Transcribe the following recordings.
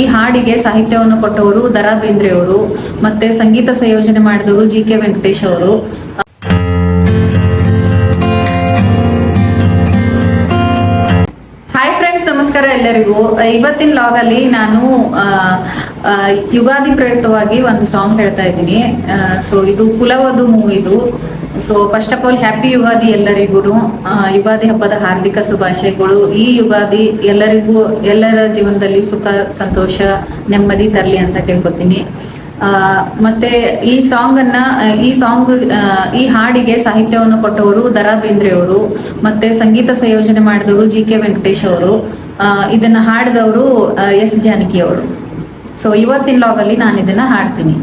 ಈ ಹಾಡಿಗೆ ಸಾಹಿತ್ಯವನ್ನು ಕೊಟ್ಟವರು ದರಾ ಬೇಂದ್ರೆ ಅವರು ಮತ್ತೆ ಸಂಗೀತ ಸಂಯೋಜನೆ ಮಾಡಿದವರು ಜಿ ಕೆ ವೆಂಕಟೇಶ್ ಅವರು. ಎಲ್ಲರಿಗೂ ಇವತ್ತಿನ ಲಾಗ್ ಅಲ್ಲಿ ನಾನು ಯುಗಾದಿ ಪ್ರಯುಕ್ತವಾಗಿ ಒಂದು ಸಾಂಗ್ ಹೇಳ್ತಾ ಇದ್ದೀನಿ. ಸೊ ಇದು ಕುಲವದು ಮೂವಿದು. So first of all happy Ugadi ಎಲ್ಲರಿಗೂ ಯುಗಾದಿ ಹಬ್ಬದ ಹಾರ್ದಿಕ ಶುಭಾಶಯಗಳು. ಈ ಯುಗಾದಿ ಎಲ್ಲರಿಗೂ, ಎಲ್ಲರ ಜೀವನದಲ್ಲಿ ಸುಖ, ಸಂತೋಷ, ನೆಮ್ಮದಿ ತರಲಿ ಅಂತ ಕೇಳ್ಕೊತೀನಿ. ಮತ್ತೆ ಈ ಸಾಂಗ್ ಅನ್ನ ಈ ಸಾಂಗ್ ಈ ಹಾಡಿಗೆ ಸಾಹಿತ್ಯವನ್ನು ಕೊಟ್ಟವರು ದರಾ ಬೇಂದ್ರೆ ಅವರು ಮತ್ತೆ ಸಂಗೀತ ಸಂಯೋಜನೆ ಮಾಡಿದವರು ಜಿ ಕೆ ವೆಂಕಟೇಶ್ ಅವರು. ಇದನ್ನ ಹಾಡಿದವರು ಎಸ್ ಜಾನಕಿ ಅವರು. ಸೊ ಇವತ್ತಿನ ಲಾಗಲ್ಲಿ ನಾನು ಇದನ್ನ ಹಾಡ್ತೀನಿ.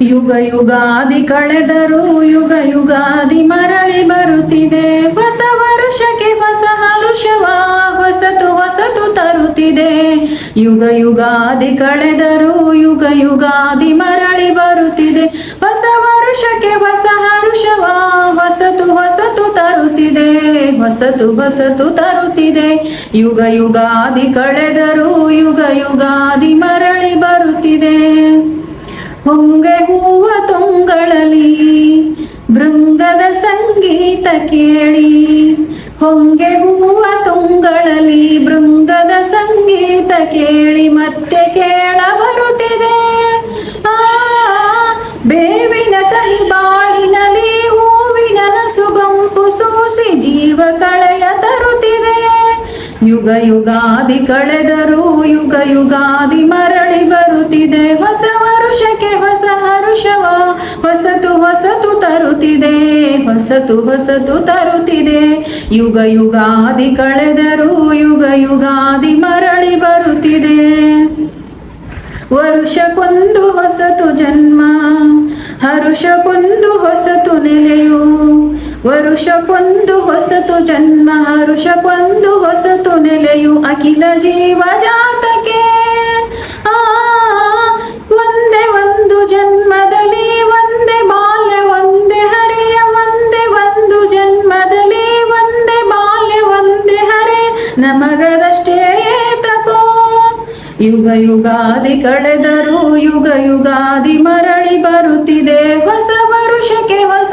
ಯುಗ ಯುಗಾದಿ ಕಳೆದರು, ಯುಗ ಯುಗಾದಿ ಮರಳಿ ಬರುತ್ತಿದೆ. ಹೊಸ ವರುಷಕ್ಕೆ ಹೊಸ ಹರುಷವ, ಹೊಸತು ಹೊಸತು ತರುತ್ತಿದೆ. ಯುಗ ಯುಗಾದಿ ಕಳೆದರು, ಯುಗ ಯುಗಾದಿ ಮರಳಿ ಬರುತ್ತಿದೆ. ಹೊಸತು ಹೊಸತು ತರುತ್ತಿದೆ. ಯುಗ ಯುಗಾದಿ ಕಳೆದರು ಯುಗ ಯುಗಾದಿ ಮರಳಿ ಬರುತ್ತಿದೆ. ಹೊಂಗೆ ಹೂವ ತುಂಗಳಲಿ, ಭೃಂಗದ ಸಂಗೀತ ಕೇಳಿ. ಹೊಂಗೆ ಹೂವ ತುಂಗಳಲಿ, ಭೃಂಗದ ಸಂಗೀತ ಕೇಳಿ, ಮತ್ತೆ ಕೇಳ ಜೀವ ಕಳೆಯ ತರುತ್ತಿದೆ. ಯುಗ ಯುಗಾದಿ ಕಳೆದರು ಯುಗ ಯುಗಾದಿ ಮರಳಿ ಬರುತ್ತಿದೆ. ಹೊಸ ವರುಷಕ್ಕೆ ಹೊಸ ಹರುಷವ ಹೊಸತು ಹೊಸತು ತರುತ್ತಿದೆ. ಹೊಸತು ಹೊಸತು ತರುತ್ತಿದೆ. ಯುಗ ಯುಗಾದಿ ಕಳೆದರು ಯುಗ ಯುಗಾದಿ ಮರಳಿ ಬರುತ್ತಿದೆ. ವರುಷಕ್ಕೊಂದು ಹೊಸತು ಜನ್ಮ, ಹರುಷಕ್ಕೊಂದು ಹೊಸತು ನೆಲೆಯು ವರುಷಕ್ಕೊಂದು ಹೊಸತು ಜನ್ಮ ಹರುಷಕ್ಕೊಂದು ಹೊಸತು ನೆಲೆಯು ಅಖಿಲ ಜೀವ ಜಾತಕೆ. ಆ, ಒಂದೇ ಒಂದು ಜನ್ಮದಲ್ಲಿ ಒಂದೇ ಬಾಲ್ಯ, ಒಂದೇ ಹರೆಯ, ಒಂದೇ ಒಂದು ಜನ್ಮದಲ್ಲಿ ಒಂದೇ ಬಾಲ್ಯ, ಒಂದೇ ಹರೆ. ನಮಗದಷ್ಟೇ ತಕೋ ಯುಗ ಯುಗಾದಿ ಕಳೆದರು, ಯುಗ ಯುಗಾದಿ ಮರಳಿ ಬರುತ್ತಿದೆ. ಹೊಸ ವರುಷಕ್ಕೆ ಹೊಸ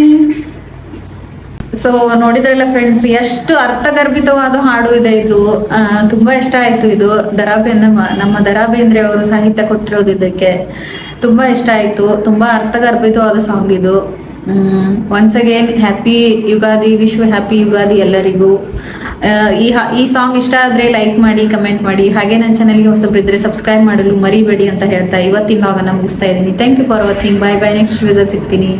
ಸೊ ನೋಡಿದ್ರಲ್ಲ ಫ್ರೆಂಡ್ಸ್ ಎಷ್ಟು ಅರ್ಥಗರ್ಭಿತವಾದ ಹಾಡು ಇದೆ ಇದು. ತುಂಬಾ ಇಷ್ಟ ಆಯ್ತು ಇದು. ದರಾ ನಮ್ಮ ನಮ್ಮ ದರಾ ಬೇಂದ್ರೆ ಅವರು ಸಾಹಿತ್ಯ ಕೊಟ್ಟಿರೋದು ಇದಕ್ಕೆ. ತುಂಬಾ ಇಷ್ಟ ಆಯ್ತು. ತುಂಬಾ ಅರ್ಥಗರ್ಭಿತವಾದ ಸಾಂಗ್ ಇದು. ಒನ್ಸ್ ಅಗೇನ್ ಹ್ಯಾಪಿ ಯುಗಾದಿ ವಿಶ್ವ ಹ್ಯಾಪಿ ಯುಗಾದಿ ಎಲ್ಲರಿಗೂ. ಈ ಈ ಸಾಂಗ್ ಇಷ್ಟ ಆದ್ರೆ ಲೈಕ್ ಮಾಡಿ ಕಮೆಂಟ್ ಮಾಡಿ. ಹಾಗೆ ನನ್ನ ಚಾನಲ್ಗೆ ಹೊಸಬ್ರಿದ್ರೆ ಸಬ್ಸ್ಕ್ರೈಬ್ ಮಾಡಲು ಮರಿಬೇಡಿ ಅಂತ ಹೇಳ್ತಾ ಇವತ್ತಿನ ಲಾಗನ್ನ ಮುಗಿಸ್ತಾ ಇದ್ದೀನಿ. Thank you for watching bye bye next ವಿಡಿಯೋದಲ್ಲಿ ಸಿಗ್ತೀನಿ.